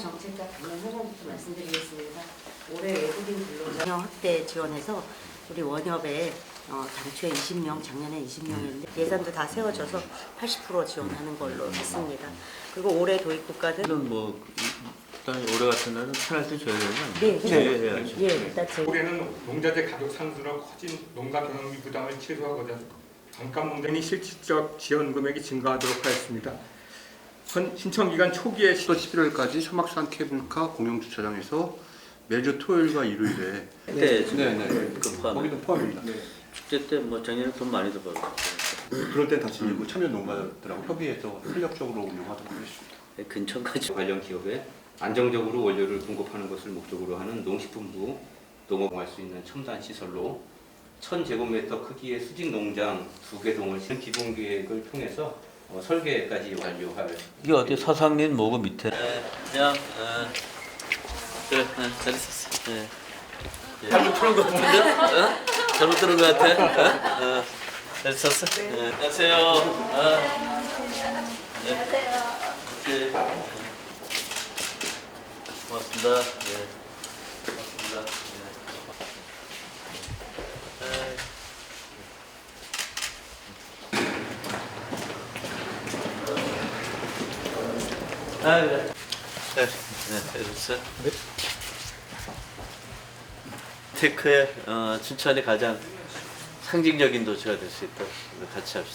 정책과 관련 현황부터 말씀드리겠습니다. 올해 외국인 근로자 확대 지원해서 우리 원협에 어, 당초에 20명, 작년에 20명이었는데 예산도 다 세워져서 80% 지원하는 걸로 했습니다. 그리고 올해 도입 국가는 이는 뭐 일단 올해 같은 날은 페널티 줘야 되는 거 아니에요? 네, 네, 해야죠. 예, 일단 제 올해는 농자재 가격 상승으로 커진 농가 경영비 부담을 최소화하고자 잠깐 농장이 실질적 지원 금액이 증가하도록 하였습니다. 현 신청 기간 초기에 시- 11월까지 소막산 케이블카 공영 주차장에서 매주 토요일과 일요일에 네, 네네 그 포함. 거기도 포함입니다. 축제 때 뭐 작년에 돈 많이 더 벌고 그럴 땐 다시 일부 참여 농가들하고 협의해서 탄력적으로 운영하도록 하겠습니다. 네, 근처까지 관련 기업에 안정적으로 원료를 공급하는 것을 목적으로 하는 농식품부 농업할 수 있는 첨단 시설로 1000제곱미터 크기의 수직 농장 두 개 동을 신 기본 계획을 통해서 어, 설계까지 완료할 이게 어디 서상린 모그 밑에 그냥 어, 그래 어, 잘 있었어 네. 잘못 들은 것 같은데? 어? 잘못 들은 것 같아? 어? 어. 잘 있었어? 네. 안녕하세요 어. 네. 네. 고맙습니다 네. 고맙습니다 네. 네. 아. 네, 네. 네. 테크의 어, 춘천이 가장 상징적인 도시가 될 수 있도록 같이 합시다.